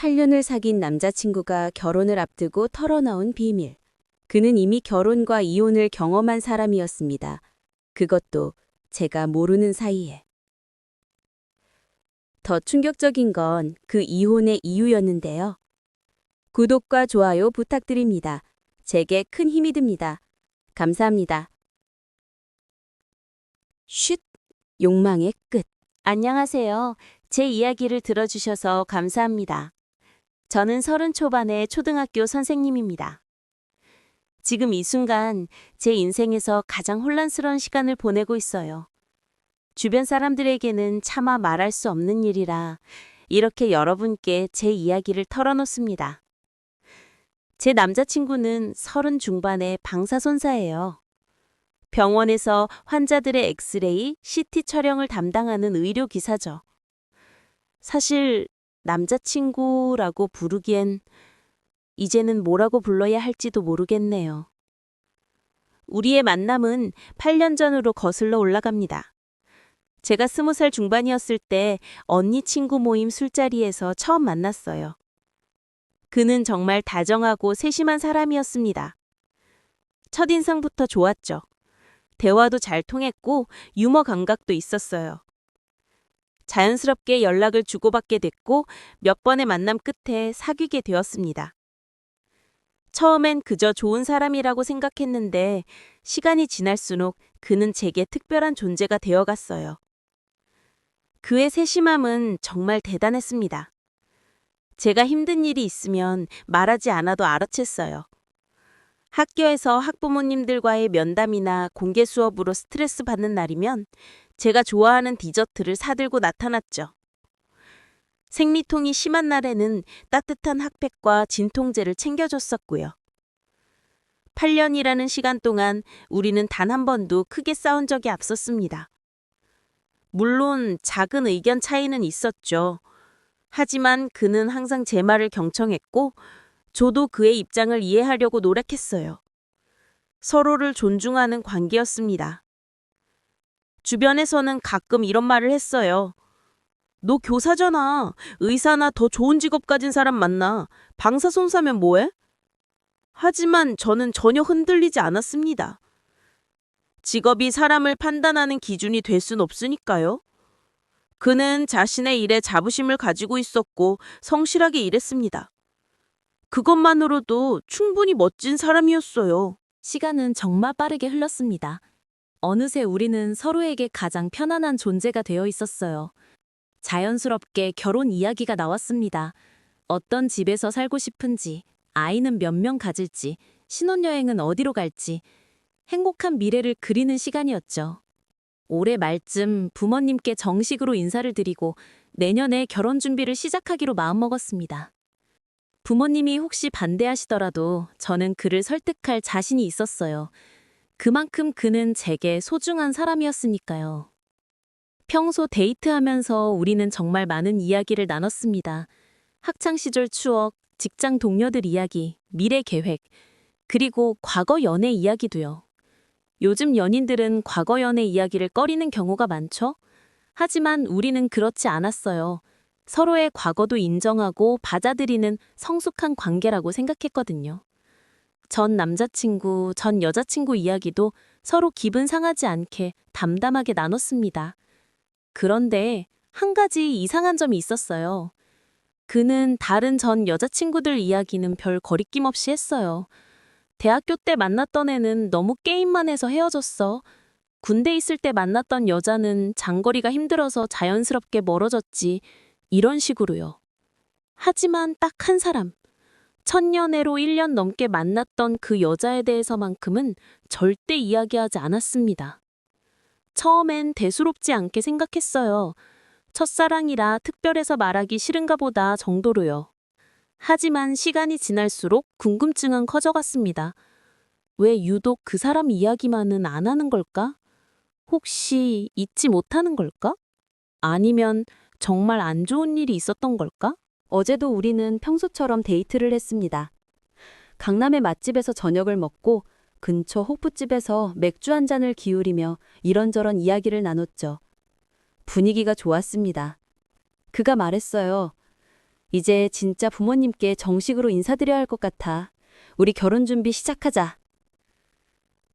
8년을 사귄 남자친구가 결혼을 앞두고 털어놓은 비밀. 그는 이미 결혼과 이혼을 경험한 사람이었습니다. 그것도 제가 모르는 사이에. 더 충격적인 건 그 이혼의 이유였는데요. 구독과 좋아요 부탁드립니다. 제게 큰 힘이 됩니다. 감사합니다. 쉿! 욕망의 끝. 안녕하세요. 제 이야기를 들어주셔서 감사합니다. 저는 서른 초반의 초등학교 선생님입니다. 지금 이 순간 제 인생에서 가장 혼란스러운 시간을 보내고 있어요. 주변 사람들에게는 차마 말할 수 없는 일이라 이렇게 여러분께 제 이야기를 털어놓습니다. 제 남자친구는 서른 중반의 방사선사예요. 병원에서 환자들의 엑스레이, CT 촬영을 담당하는 의료기사죠. 사실 남자친구라고 부르기엔 이제는 뭐라고 불러야 할지도 모르겠네요. 우리의 만남은 8년 전으로 거슬러 올라갑니다. 제가 스무 살 중반이었을 때 언니 친구 모임 술자리에서 처음 만났어요. 그는 정말 다정하고 세심한 사람이었습니다. 첫인상부터 좋았죠. 대화도 잘 통했고 유머 감각도 있었어요. 자연스럽게 연락을 주고받게 됐고 몇 번의 만남 끝에 사귀게 되었습니다. 처음엔 그저 좋은 사람이라고 생각했는데 시간이 지날수록 그는 제게 특별한 존재가 되어갔어요. 그의 세심함은 정말 대단했습니다. 제가 힘든 일이 있으면 말하지 않아도 알아챘어요. 학교에서 학부모님들과의 면담이나 공개 수업으로 스트레스 받는 날이면 제가 좋아하는 디저트를 사들고 나타났죠. 생리통이 심한 날에는 따뜻한 핫팩과 진통제를 챙겨줬었고요. 8년이라는 시간 동안 우리는 단 한 번도 크게 싸운 적이 없었습니다. 물론 작은 의견 차이는 있었죠. 하지만 그는 항상 제 말을 경청했고 저도 그의 입장을 이해하려고 노력했어요. 서로를 존중하는 관계였습니다. 주변에서는 가끔 이런 말을 했어요. 너 교사잖아. 의사나 더 좋은 직업 가진 사람 만나. 방사선사면 뭐해? 하지만 저는 전혀 흔들리지 않았습니다. 직업이 사람을 판단하는 기준이 될 순 없으니까요. 그는 자신의 일에 자부심을 가지고 있었고 성실하게 일했습니다. 그것만으로도 충분히 멋진 사람이었어요. 시간은 정말 빠르게 흘렀습니다. 어느새 우리는 서로에게 가장 편안한 존재가 되어 있었어요. 자연스럽게 결혼 이야기가 나왔습니다. 어떤 집에서 살고 싶은지, 아이는 몇 명 가질지, 신혼여행은 어디로 갈지, 행복한 미래를 그리는 시간이었죠. 올해 말쯤 부모님께 정식으로 인사를 드리고 내년에 결혼 준비를 시작하기로 마음먹었습니다. 부모님이 혹시 반대하시더라도 저는 그를 설득할 자신이 있었어요. 그만큼 그는 제게 소중한 사람이었으니까요. 평소 데이트하면서 우리는 정말 많은 이야기를 나눴습니다. 학창 시절 추억, 직장 동료들 이야기, 미래 계획, 그리고 과거 연애 이야기도요. 요즘 연인들은 과거 연애 이야기를 꺼리는 경우가 많죠? 하지만 우리는 그렇지 않았어요. 서로의 과거도 인정하고 받아들이는 성숙한 관계라고 생각했거든요. 전 남자친구, 전 여자친구 이야기도 서로 기분 상하지 않게 담담하게 나눴습니다. 그런데 한 가지 이상한 점이 있었어요. 그는 다른 전 여자친구들 이야기는 별 거리낌 없이 했어요. 대학교 때 만났던 애는 너무 게임만 해서 헤어졌어. 군대 있을 때 만났던 여자는 장거리가 힘들어서 자연스럽게 멀어졌지. 이런 식으로요. 하지만 딱 한 사람. 천년애로 1년 넘게 만났던 그 여자에 대해서만큼은 절대 이야기하지 않았습니다. 처음엔 대수롭지 않게 생각했어요. 첫사랑이라 특별해서 말하기 싫은가 보다 정도로요. 하지만 시간이 지날수록 궁금증은 커져갔습니다. 왜 유독 그 사람 이야기만은 안 하는 걸까? 혹시 잊지 못하는 걸까? 아니면 정말 안 좋은 일이 있었던 걸까? 어제도 우리는 평소처럼 데이트를 했습니다. 강남의 맛집에서 저녁을 먹고 근처 호프집에서 맥주 한 잔을 기울이며 이런저런 이야기를 나눴죠. 분위기가 좋았습니다. 그가 말했어요. 이제 진짜 부모님께 정식으로 인사드려야 할 것 같아. 우리 결혼 준비 시작하자.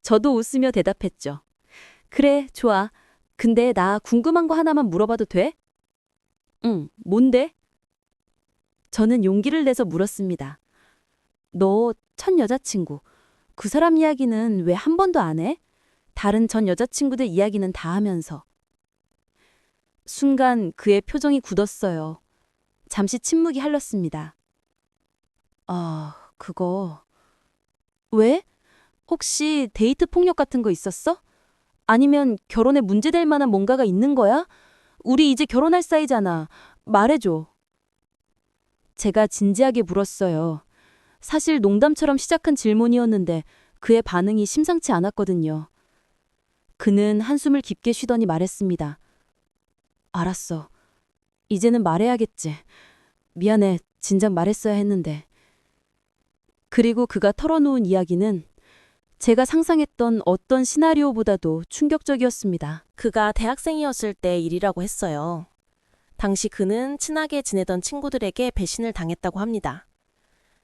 저도 웃으며 대답했죠. 그래, 좋아. 근데 나 궁금한 거 하나만 물어봐도 돼? 응, 뭔데? 저는 용기를 내서 물었습니다. 너 첫 여자친구, 그 사람 이야기는 왜 한 번도 안 해? 다른 전 여자친구들 이야기는 다 하면서. 순간 그의 표정이 굳었어요. 잠시 침묵이 흘렀습니다. 아, 그거. 왜? 혹시 데이트 폭력 같은 거 있었어? 아니면 결혼에 문제될 만한 뭔가가 있는 거야? 우리 이제 결혼할 사이잖아. 말해줘. 제가 진지하게 물었어요. 사실 농담처럼 시작한 질문이었는데 그의 반응이 심상치 않았거든요. 그는 한숨을 깊게 쉬더니 말했습니다. 알았어. 이제는 말해야겠지. 미안해. 진작 말했어야 했는데. 그리고 그가 털어놓은 이야기는 제가 상상했던 어떤 시나리오보다도 충격적이었습니다. 그가 대학생이었을 때 일이라고 했어요. 당시 그는 친하게 지내던 친구들에게 배신을 당했다고 합니다.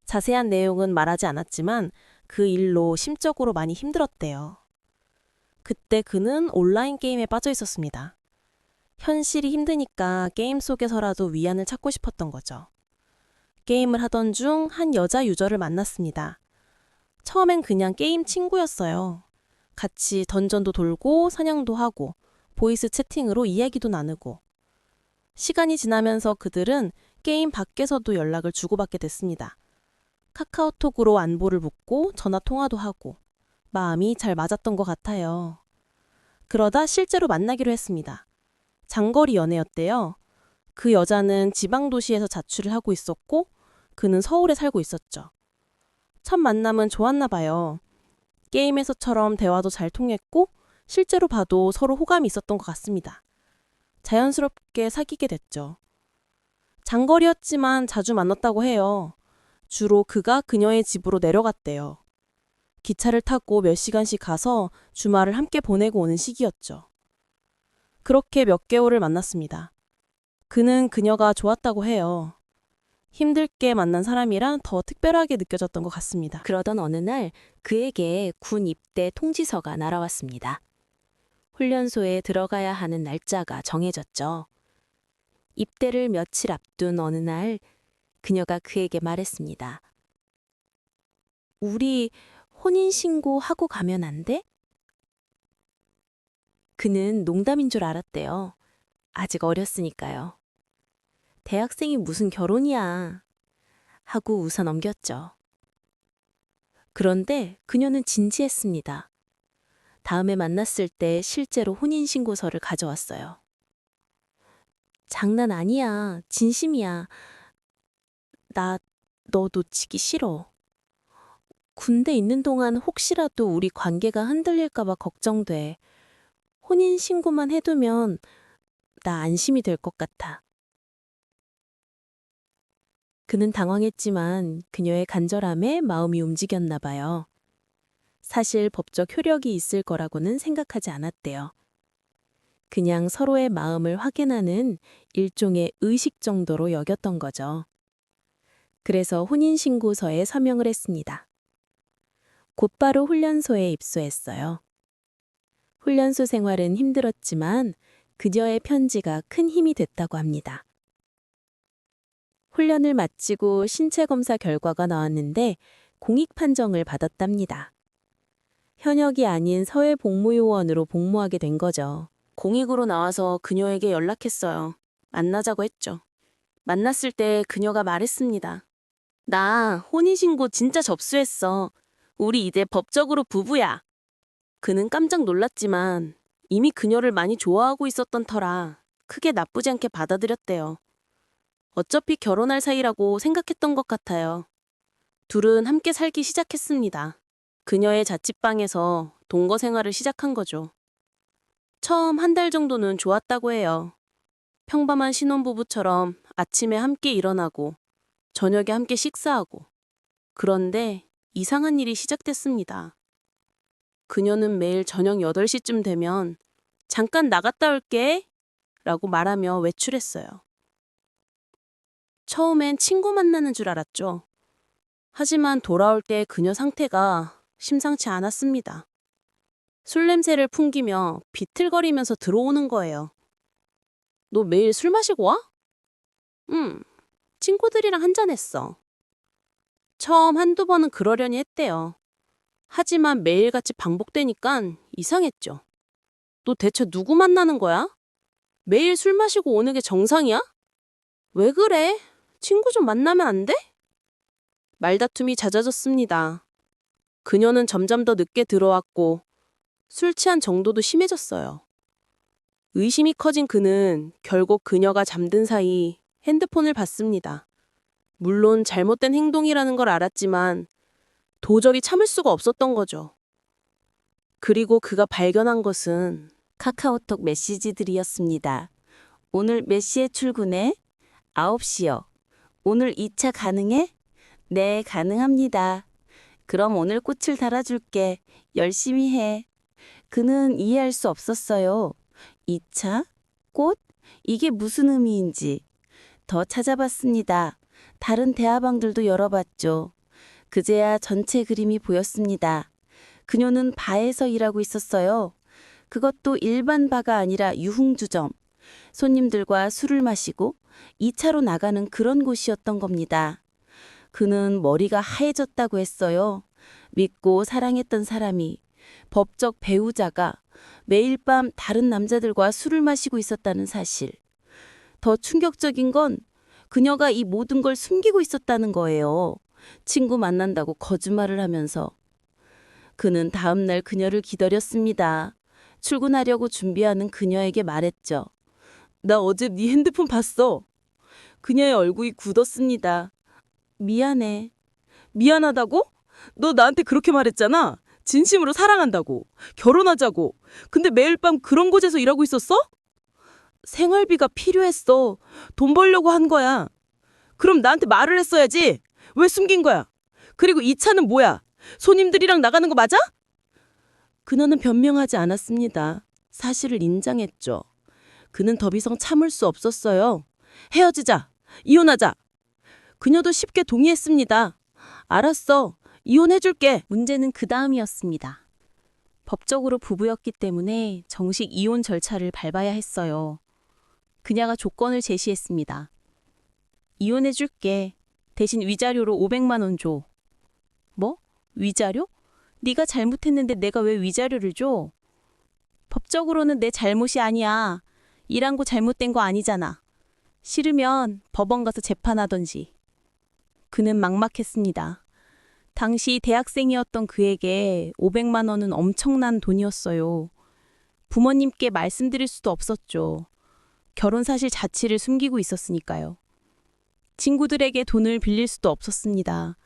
자세한 내용은 말하지 않았지만 그 일로 심적으로 많이 힘들었대요. 그때 그는 온라인 게임에 빠져 있었습니다. 현실이 힘드니까 게임 속에서라도 위안을 찾고 싶었던 거죠. 게임을 하던 중 한 여자 유저를 만났습니다. 처음엔 그냥 게임 친구였어요. 같이 던전도 돌고 사냥도 하고 보이스 채팅으로 이야기도 나누고. 시간이 지나면서 그들은 게임 밖에서도 연락을 주고받게 됐습니다. 카카오톡으로 안부를 묻고 전화 통화도 하고 마음이 잘 맞았던 것 같아요. 그러다 실제로 만나기로 했습니다. 장거리 연애였대요. 그 여자는 지방 도시에서 자취를 하고 있었고 그는 서울에 살고 있었죠. 첫 만남은 좋았나 봐요. 게임에서처럼 대화도 잘 통했고 실제로 봐도 서로 호감이 있었던 것 같습니다. 자연스럽게 사귀게 됐죠. 장거리였지만 자주 만났다고 해요. 주로 그가 그녀의 집으로 내려갔대요. 기차를 타고 몇 시간씩 가서 주말을 함께 보내고 오는 시기였죠. 그렇게 몇 개월을 만났습니다. 그는 그녀가 좋았다고 해요. 힘들게 만난 사람이라 더 특별하게 느껴졌던 것 같습니다. 그러던 어느 날 그에게 군 입대 통지서가 날아왔습니다. 훈련소에 들어가야 하는 날짜가 정해졌죠. 입대를 며칠 앞둔 어느 날 그녀가 그에게 말했습니다. 우리 혼인신고 하고 가면 안 돼? 그는 농담인 줄 알았대요. 아직 어렸으니까요. 대학생이 무슨 결혼이야. 하고 웃어 넘겼죠. 그런데 그녀는 진지했습니다. 다음에 만났을 때 실제로 혼인신고서를 가져왔어요. 장난 아니야. 진심이야. 나 너 놓치기 싫어. 군대 있는 동안 혹시라도 우리 관계가 흔들릴까봐 걱정돼. 혼인신고만 해두면 나 안심이 될 것 같아. 그는 당황했지만 그녀의 간절함에 마음이 움직였나 봐요. 사실 법적 효력이 있을 거라고는 생각하지 않았대요. 그냥 서로의 마음을 확인하는 일종의 의식 정도로 여겼던 거죠. 그래서 혼인신고서에 서명을 했습니다. 곧바로 훈련소에 입소했어요. 훈련소 생활은 힘들었지만 그녀의 편지가 큰 힘이 됐다고 합니다. 훈련을 마치고 신체 검사 결과가 나왔는데 공익 판정을 받았답니다. 현역이 아닌 서해 복무요원으로 복무하게 된 거죠. 공익으로 나와서 그녀에게 연락했어요. 만나자고 했죠. 만났을 때 그녀가 말했습니다. 나 혼인신고 진짜 접수했어. 우리 이제 법적으로 부부야. 그는 깜짝 놀랐지만 이미 그녀를 많이 좋아하고 있었던 터라 크게 나쁘지 않게 받아들였대요. 어차피 결혼할 사이라고 생각했던 것 같아요. 둘은 함께 살기 시작했습니다. 그녀의 자취방에서 동거 생활을 시작한 거죠. 처음 한 달 정도는 좋았다고 해요. 평범한 신혼부부처럼 아침에 함께 일어나고 저녁에 함께 식사하고 그런데 이상한 일이 시작됐습니다. 그녀는 매일 저녁 8시쯤 되면 잠깐 나갔다 올게 라고 말하며 외출했어요. 처음엔 친구 만나는 줄 알았죠. 하지만 돌아올 때 그녀 상태가 심상치 않았습니다. 술 냄새를 풍기며 비틀거리면서 들어오는 거예요. 너 매일 술 마시고 와? 응, 친구들이랑 한잔했어. 처음 한두 번은 그러려니 했대요. 하지만 매일같이 반복되니깐 이상했죠. 너 대체 누구 만나는 거야? 매일 술 마시고 오는 게 정상이야? 왜 그래? 친구 좀 만나면 안 돼? 말다툼이 잦아졌습니다. 그녀는 점점 더 늦게 들어왔고 술 취한 정도도 심해졌어요. 의심이 커진 그는 결국 그녀가 잠든 사이 핸드폰을 봤습니다. 물론 잘못된 행동이라는 걸 알았지만 도저히 참을 수가 없었던 거죠. 그리고 그가 발견한 것은 카카오톡 메시지들이었습니다. 오늘 몇 시에 출근해? 9시요. 오늘 2차 가능해? 네, 가능합니다. 그럼 오늘 꽃을 달아줄게. 열심히 해. 그는 이해할 수 없었어요. 2차? 꽃? 이게 무슨 의미인지. 더 찾아봤습니다. 다른 대화방들도 열어봤죠. 그제야 전체 그림이 보였습니다. 그녀는 바에서 일하고 있었어요. 그것도 일반 바가 아니라 유흥주점. 손님들과 술을 마시고 2차로 나가는 그런 곳이었던 겁니다. 그는 머리가 하얘졌다고 했어요. 믿고 사랑했던 사람이 법적 배우자가 매일 밤 다른 남자들과 술을 마시고 있었다는 사실. 더 충격적인 건 그녀가 이 모든 걸 숨기고 있었다는 거예요. 친구 만난다고 거짓말을 하면서. 그는 다음날 그녀를 기다렸습니다. 출근하려고 준비하는 그녀에게 말했죠. 나 어제 네 핸드폰 봤어. 그녀의 얼굴이 굳었습니다. 미안해. 미안하다고? 너 나한테 그렇게 말했잖아. 진심으로 사랑한다고. 결혼하자고. 근데 매일 밤 그런 곳에서 일하고 있었어? 생활비가 필요했어. 돈 벌려고 한 거야. 그럼 나한테 말을 했어야지. 왜 숨긴 거야? 그리고 이 차는 뭐야? 손님들이랑 나가는 거 맞아? 그녀는 변명하지 않았습니다. 사실을 인정했죠. 그는 더 이상 참을 수 없었어요. 헤어지자. 이혼하자. 그녀도 쉽게 동의했습니다. 알았어. 이혼해줄게. 문제는 그 다음이었습니다. 법적으로 부부였기 때문에 정식 이혼 절차를 밟아야 했어요. 그녀가 조건을 제시했습니다. 이혼해줄게. 대신 위자료로 500만 원 줘. 뭐? 위자료? 네가 잘못했는데 내가 왜 위자료를 줘? 법적으로는 내 잘못이 아니야. 일한 거 잘못된 거 아니잖아. 싫으면 법원 가서 재판하던지. 그는 막막했습니다. 당시 대학생이었던 그에게 500만 원은 엄청난 돈이었어요. 부모님께 말씀드릴 수도 없었죠. 결혼 사실 자체를 숨기고 있었으니까요. 친구들에게 돈을 빌릴 수도 없었습니다.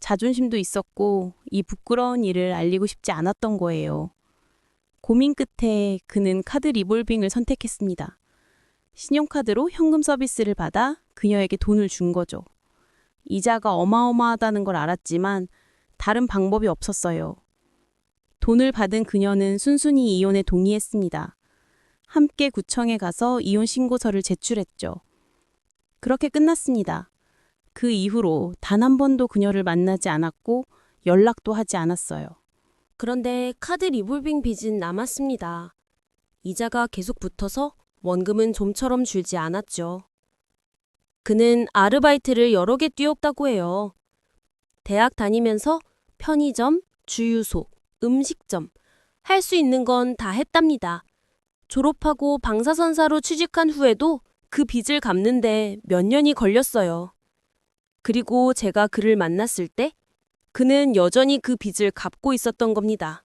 자존심도 있었고 이 부끄러운 일을 알리고 싶지 않았던 거예요. 고민 끝에 그는 카드 리볼빙을 선택했습니다. 신용카드로 현금 서비스를 받아 그녀에게 돈을 준 거죠. 이자가 어마어마하다는 걸 알았지만 다른 방법이 없었어요. 돈을 받은 그녀는 순순히 이혼에 동의했습니다. 함께 구청에 가서 이혼 신고서를 제출했죠. 그렇게 끝났습니다. 그 이후로 단 한 번도 그녀를 만나지 않았고 연락도 하지 않았어요. 그런데 카드 리볼빙 빚은 남았습니다. 이자가 계속 붙어서 원금은 좀처럼 줄지 않았죠. 그는 아르바이트를 여러 개 뛰었다고 해요. 대학 다니면서 편의점, 주유소, 음식점, 할 수 있는 건 다 했답니다. 졸업하고 방사선사로 취직한 후에도 그 빚을 갚는데 몇 년이 걸렸어요. 그리고 제가 그를 만났을 때 그는 여전히 그 빚을 갚고 있었던 겁니다.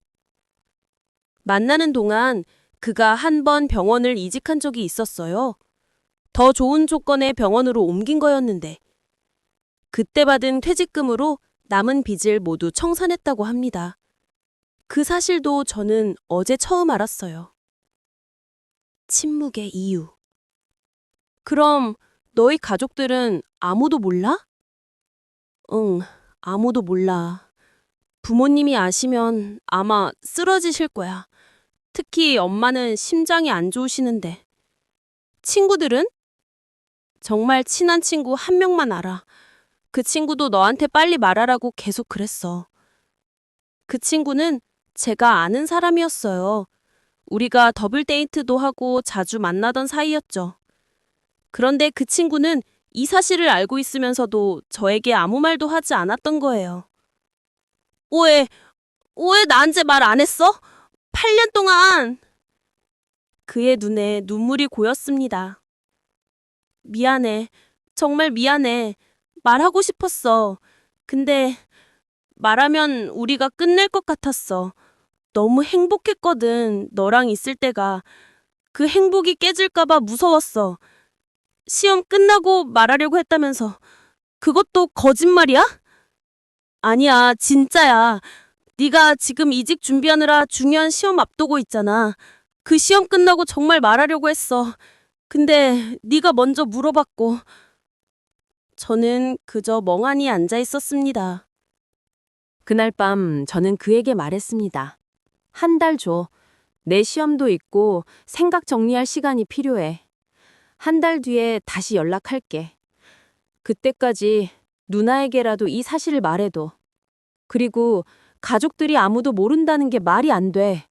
만나는 동안 그가 한 번 병원을 이직한 적이 있었어요. 더 좋은 조건의 병원으로 옮긴 거였는데 그때 받은 퇴직금으로 남은 빚을 모두 청산했다고 합니다. 그 사실도 저는 어제 처음 알았어요. 침묵의 이유. 그럼 너희 가족들은 아무도 몰라? 응, 아무도 몰라. 부모님이 아시면 아마 쓰러지실 거야. 특히 엄마는 심장이 안 좋으시는데. 친구들은? 정말 친한 친구 한 명만 알아. 그 친구도 너한테 빨리 말하라고 계속 그랬어. 그 친구는 제가 아는 사람이었어요. 우리가 더블 데이트도 하고 자주 만나던 사이였죠. 그런데 그 친구는 이 사실을 알고 있으면서도 저에게 아무 말도 하지 않았던 거예요. 왜, 왜 나한테 말 안 했어? 8년 동안! 그의 눈에 눈물이 고였습니다. 미안해. 정말 미안해. 말하고 싶었어. 근데 말하면 우리가 끝낼 것 같았어. 너무 행복했거든. 너랑 있을 때가. 그 행복이 깨질까봐 무서웠어. 시험 끝나고 말하려고 했다면서. 그것도 거짓말이야? 아니야, 진짜야. 네가 지금 이직 준비하느라 중요한 시험 앞두고 있잖아. 그 시험 끝나고 정말 말하려고 했어. 근데 네가 먼저 물어봤고 저는 그저 멍하니 앉아 있었습니다. 그날 밤 저는 그에게 말했습니다. 한 달 줘. 내 시험도 있고 생각 정리할 시간이 필요해. 한 달 뒤에 다시 연락할게. 그때까지 누나에게라도 이 사실을 말해도. 그리고 가족들이 아무도 모른다는 게 말이 안 돼.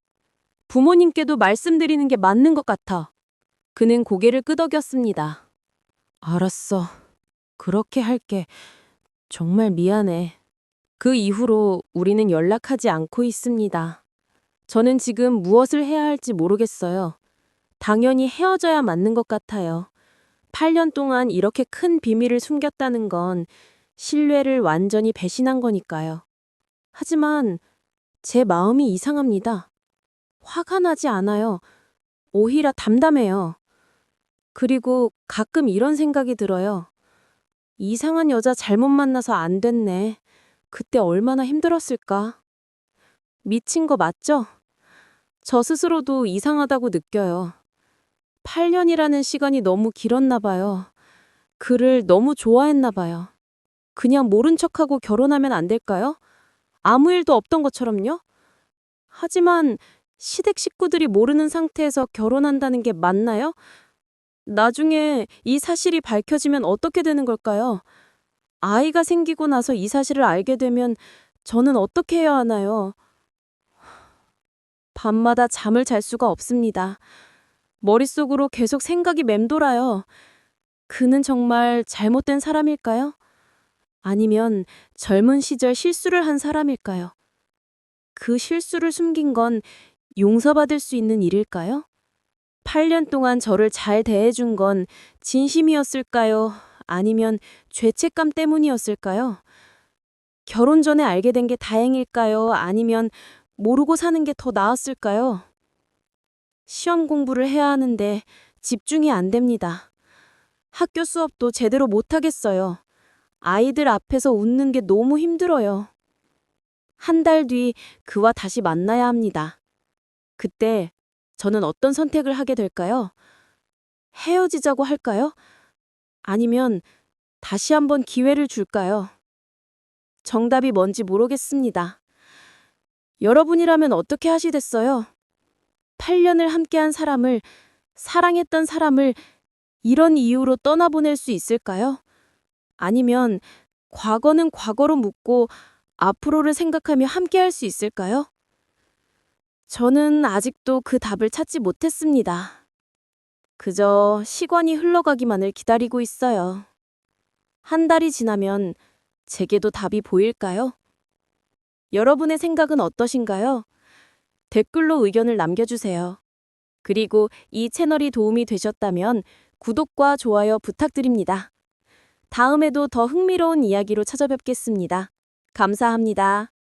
부모님께도 말씀드리는 게 맞는 것 같아. 그는 고개를 끄덕였습니다. 알았어. 그렇게 할게. 정말 미안해. 그 이후로 우리는 연락하지 않고 있습니다. 저는 지금 무엇을 해야 할지 모르겠어요. 당연히 헤어져야 맞는 것 같아요. 8년 동안 이렇게 큰 비밀을 숨겼다는 건 신뢰를 완전히 배신한 거니까요. 하지만 제 마음이 이상합니다. 화가 나지 않아요. 오히려 담담해요. 그리고 가끔 이런 생각이 들어요. 이상한 여자 잘못 만나서 안 됐네. 그때 얼마나 힘들었을까? 미친 거 맞죠? 저 스스로도 이상하다고 느껴요. 8년이라는 시간이 너무 길었나 봐요. 그를 너무 좋아했나 봐요. 그냥 모른 척하고 결혼하면 안 될까요? 아무 일도 없던 것처럼요? 하지만 시댁 식구들이 모르는 상태에서 결혼한다는 게 맞나요? 나중에 이 사실이 밝혀지면 어떻게 되는 걸까요? 아이가 생기고 나서 이 사실을 알게 되면 저는 어떻게 해야 하나요? 밤마다 잠을 잘 수가 없습니다. 머릿속으로 계속 생각이 맴돌아요. 그는 정말 잘못된 사람일까요? 아니면 젊은 시절 실수를 한 사람일까요? 그 실수를 숨긴 건 용서받을 수 있는 일일까요? 8년 동안 저를 잘 대해준 건 진심이었을까요? 아니면 죄책감 때문이었을까요? 결혼 전에 알게 된 게 다행일까요? 아니면 모르고 사는 게 더 나았을까요? 시험 공부를 해야 하는데 집중이 안 됩니다. 학교 수업도 제대로 못 하겠어요. 아이들 앞에서 웃는 게 너무 힘들어요. 한 달 뒤 그와 다시 만나야 합니다. 그때 저는 어떤 선택을 하게 될까요? 헤어지자고 할까요? 아니면 다시 한번 기회를 줄까요? 정답이 뭔지 모르겠습니다. 여러분이라면 어떻게 하시겠어요? 8년을 함께한 사람을, 사랑했던 사람을 이런 이유로 떠나보낼 수 있을까요? 아니면 과거는 과거로 묻고 앞으로를 생각하며 함께할 수 있을까요? 저는 아직도 그 답을 찾지 못했습니다. 그저 시간이 흘러가기만을 기다리고 있어요. 한 달이 지나면 제게도 답이 보일까요? 여러분의 생각은 어떠신가요? 댓글로 의견을 남겨주세요. 그리고 이 채널이 도움이 되셨다면 구독과 좋아요 부탁드립니다. 다음에도 더 흥미로운 이야기로 찾아뵙겠습니다. 감사합니다.